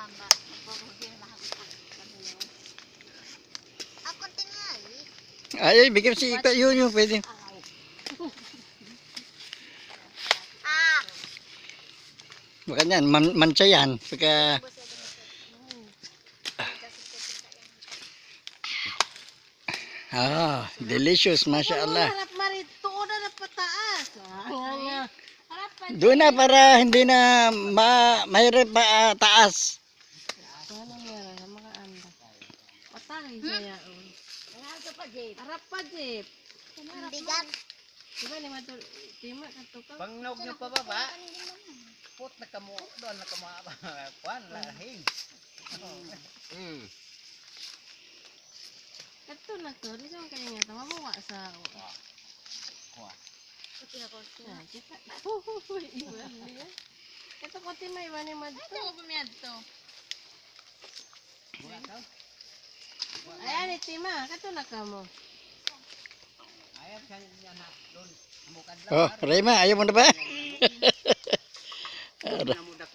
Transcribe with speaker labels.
Speaker 1: hamba. Magbubuhin na ako. Ako tingali.
Speaker 2: Ay, bigyan si Ika yun yung pwede.
Speaker 1: Ah!
Speaker 2: Baka yan, man, mancha yan. Pagka, ah, delicious, masya Allah.
Speaker 3: Ah.
Speaker 2: Doon na para hindi na ma, mahirap pa ah, taas.
Speaker 3: Ano meron na mga anda. Patay saya. oh.
Speaker 1: Nangaga pa, Jade.
Speaker 3: Harap pa jeep.
Speaker 1: Ang bigat.
Speaker 3: Diba ni matul tima katukaw.
Speaker 4: Pangnog nyo pa ba ba? Put na kamo doon na kamo kwan lahing. Mm.
Speaker 3: Kato na to, di sa kaya nga tama mo wa sa.
Speaker 4: Kuha.
Speaker 3: Ya, kita. Uy, iwan niya. Kato ko timay iwan ni madto. Ito ko to. Ayan, itima. Katulak ka mo.
Speaker 4: Ayan, kanya na. Doon.
Speaker 2: Oh, Rima, ayaw mo na ba?
Speaker 4: Ayaw mo na